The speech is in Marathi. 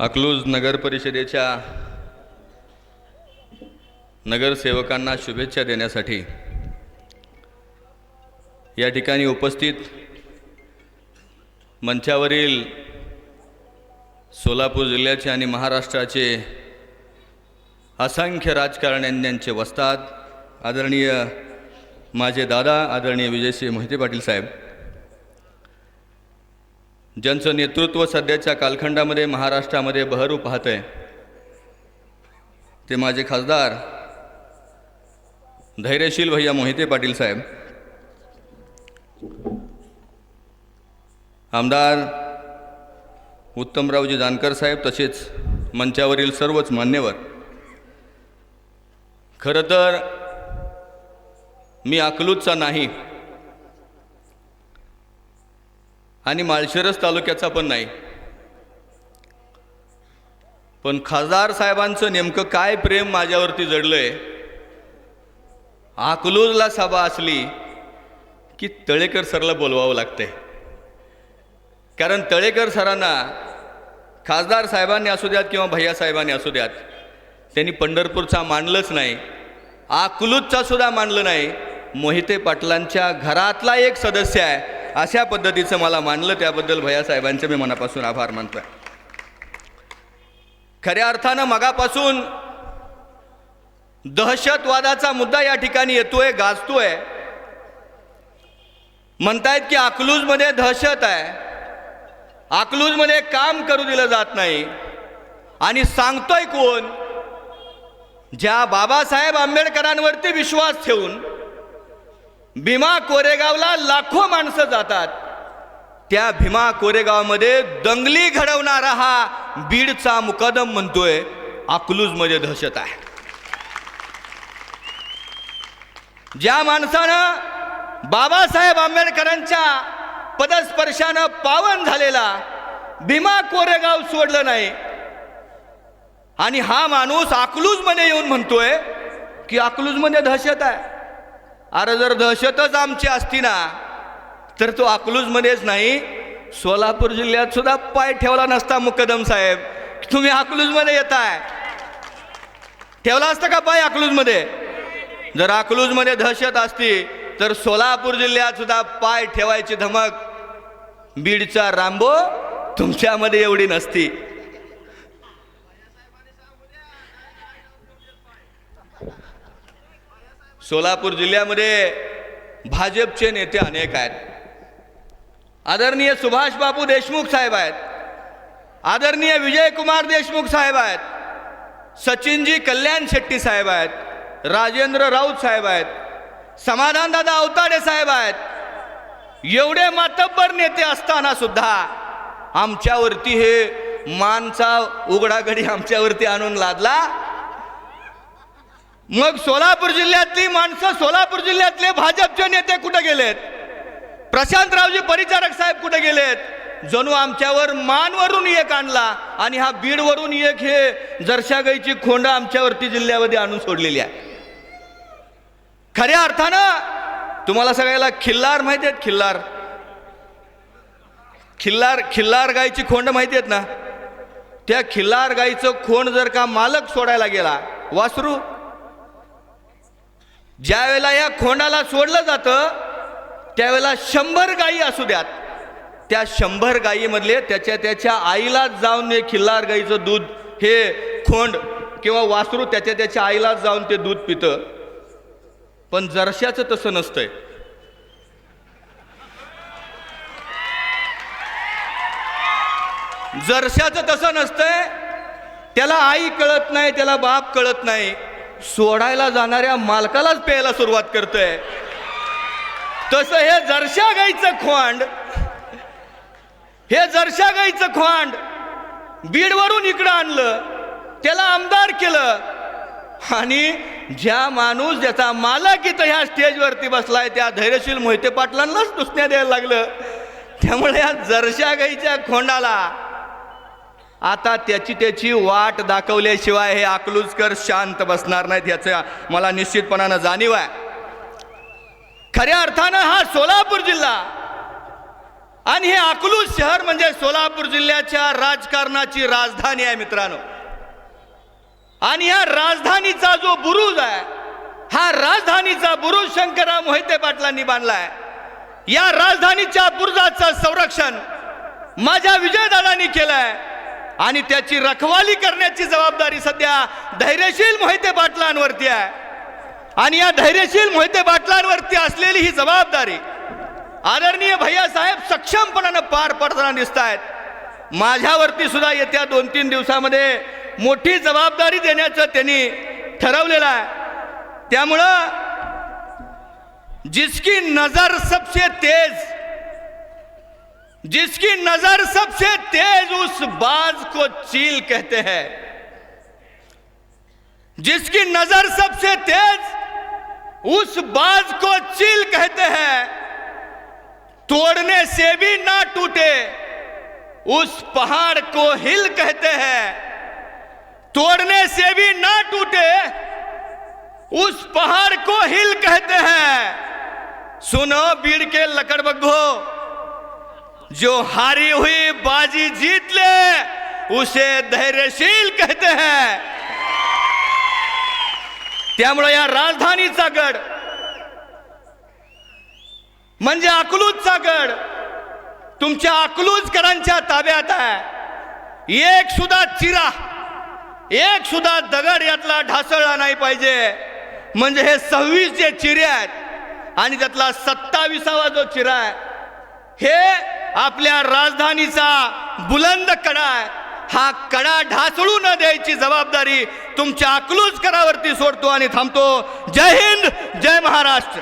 अकलूज नगर परिषदेच्या नगरसेवकांना शुभेच्छा देण्यासाठी या ठिकाणी उपस्थित मंचावरील सोलापूर जिल्ह्याचे आणि महाराष्ट्राचे असंख्य राजकारण्यांचे वसतात आदरणीय माझे दादा आदरणीय विजयसिंह मोहिते पाटील साहेब. ज्यांचं नेतृत्व सध्याच्या कालखंडामध्ये महाराष्ट्रामध्ये बहरू पाहत आहे ते माझे खासदार धैर्यशील भैया मोहिते पाटील साहेब. आमदार उत्तमरावजी जानकर साहेब तसेच मंचावरील सर्वच मान्यवर. खरं तर मी अकलूजचा नाही आणि माळशिरस तालुक्याचा पण नाही. पण खासदार साहेबांचं नेमकं काय प्रेम माझ्यावरती जडलंय अकलूजला सभा असली की तळेकर सरला बोलवावं लागतंय. कारण तळेकर सरांना खासदार साहेबांनी असू द्यात किंवा भैया साहेबांनी असू द्यात त्यांनी पंढरपूरचा मानलंच नाही अकलूजचा सुद्धा मानलं नाही. मोहिते पाटलांच्या घरातला एक सदस्य आहे अशा पद्धतीचं मला मानलं त्याबद्दल भैयासाहेबांचे मी मनापासून आभार मानतोय. खऱ्या अर्थानं मगापासून दहशतवादाचा मुद्दा या ठिकाणी येतोय गाजतोय. म्हणतायत की अकलूजमध्ये दहशत आहे. अकलूजमध्ये काम करू दिलं जात नाही. आणि सांगतोय कोण? ज्या बाबासाहेब आंबेडकरांवरती विश्वास ठेवून भीमा कोरेगावला लाखो माणसं जातात. त्या भीमा कोरेगावमध्ये दंगली घडवणारा हा बीडचा मुकदम म्हणतोय अकलूजमध्ये दहशत आहे. ज्या माणसानं बाबासाहेब आंबेडकरांच्या पदस्पर्शानं पावन झालेला भीमा कोरेगाव सोडलं नाही. आणि हा माणूस अकलूजमध्ये येऊन म्हणतोय की अकलूजमध्ये दहशत आहे. अरे जर दहशतच आमची असती ना तर तो अकलूजमध्येच नाही. सोलापूर जिल्ह्यात सुद्धा पाय ठेवला नसता मुकदम साहेब. तुम्ही अकलूजमध्ये येताय. ठेवला असता का पाय अकलूजमध्ये जर अकलूजमध्ये दहशत असती तर सोलापूर जिल्ह्यात सुद्धा पाय ठेवायची धमक. बीडचा रांबो तुमच्यामध्ये एवढी नसती. सोलापूर जिल्ह्यामध्ये भाजपचे नेते अनेक आहेत. आदरणीय सुभाषबाबू देशमुख साहेब आहेत. आदरणीय विजयकुमार देशमुख साहेब आहेत. सचिनजी कल्याण शेट्टी साहेब आहेत. राजेंद्र राऊत साहेब आहेत. समाधानदादा अवताडे साहेब आहेत. एवढे मातब्बर नेते असताना सुद्धा आमच्यावरती हे मानचा उघडाघडी आमच्यावरती आणून लादला. मग सोलापूर जिल्ह्यातली माणसं सोलापूर जिल्ह्यातले भाजपचे नेते कुठे गेलेत? प्रशांतरावजी परिचारक साहेब कुठे गेलेत? जणू आमच्यावर मानवरून एक आणला आणि हा बीडवरून एक हे जरशागाईची खोंड आमच्यावरती जिल्ह्यामध्ये आणून सोडलेली आहे खऱ्या अर्थानं तुम्हाला सगळ्याला खिल्लार माहिती आहेत खिल्लार. खिल्लार खिल्लार गायची खोंड माहिती आहेत ना? त्या खिल्लार गायीचं खोंड जर का मालक सोडायला गेला वासरू ज्या वेळेला या खोंडाला सोडलं जातं त्यावेळेला शंभर गायी असू द्यात. त्या शंभर गायीमधले त्याच्या त्याच्या आईलाच जाऊन हे खिल्लार गाईचं दूध हे खोंड किंवा वासरू त्याच्या त्याच्या आईलाच जाऊन ते दूध पितं. पण जरशाचं तसं नसतंय. जरशाचं तसं नसतंय. त्याला आई कळत नाही त्याला बाप कळत नाही. सोडायला जाणाऱ्या मालकालाच प्यायला सुरुवात करतोय. तसं हे जरशा गाईचं खोंड हे जरशा गाईचं खोंड बीडवरून इकडं आणलं त्याला आमदार केलं. आणि ज्या माणूस ज्याचा मालक इथं ह्या स्टेजवरती बसलाय त्या धैर्यशील मोहिते पाटलांनाच दुसण्या द्यायला लागलं. त्यामुळे या जरशा गाईच्या खोंडाला आता त्याची त्याची वाट दाखवल्याशिवाय हे आकलूजकर शांत बसणार नाहीत याचं मला निश्चितपणानं जाणीव आहे. खऱ्या अर्थानं हा सोलापूर जिल्हा आणि हे अकलूज शहर म्हणजे सोलापूर जिल्ह्याच्या राजकारणाची राजधानी आहे मित्रांनो. आणि या राजधानीचा जो बुरुज आहे हा राजधानीचा बुरुज शंकरराव मोहिते पाटलांनी बांधला आहे या राजधानीच्या बुरुजाचं संरक्षण माझ्या विजयदादांनी आहे आणि त्याची रखवाली करण्याची जबाबदारी सध्या धैर्यशील मोहिते पाटलांवरती आहे. आणि या धैर्यशील मोहिते पाटलांवरती असलेली ही जबाबदारी आदरणीय भैयासाहेब सक्षमपणानं पार पडताना दिसत आहेत माझ्यावरती सुद्धा येत्या दोन तीन दिवसामध्ये मोठी जबाबदारी देण्याचं त्यांनी ठरवलेलं आहे. त्यामुळं जिसकी नजर सबसे तेज जिसकी नज़र सबसे तेज उस बाज को चील कहते हैं। जिसकी नज़र सबसे तेज उस बाज को चील कहते हैं। तोड़ने से भी ना टूटे, उस पहाड़ को हिल कहते हैं। तोड़ने से भी ना टूटे, उस पहाड़ को हिल कहते हैं। सुनो, बीड़ के लकड़ बग्घो जो हारी हुई बाजी जीत ले उसे धैर्यशील कहते हैं। त्यामुळे या राजधानीचा गड म्हणजे अकलूजचा गड तुमच्या अकलूजकरांच्या ताब्यात आहे. एक सुद्धा चिरा एक सुद्धा दगड यातला ढासळला नाही पाहिजे. म्हणजे हे सव्वीस जे चिरे आहेत आणि त्यातला सत्ताविसावा जो चिरा आहे हे आपल्या राजधानीचा बुलंद कडा आहे. हा कडा ढासळू न द्यायची जबाबदारी तुमच्या अकलूज करावरती सोडतो आणि थांबतो. जय हिंद जय महाराष्ट्र.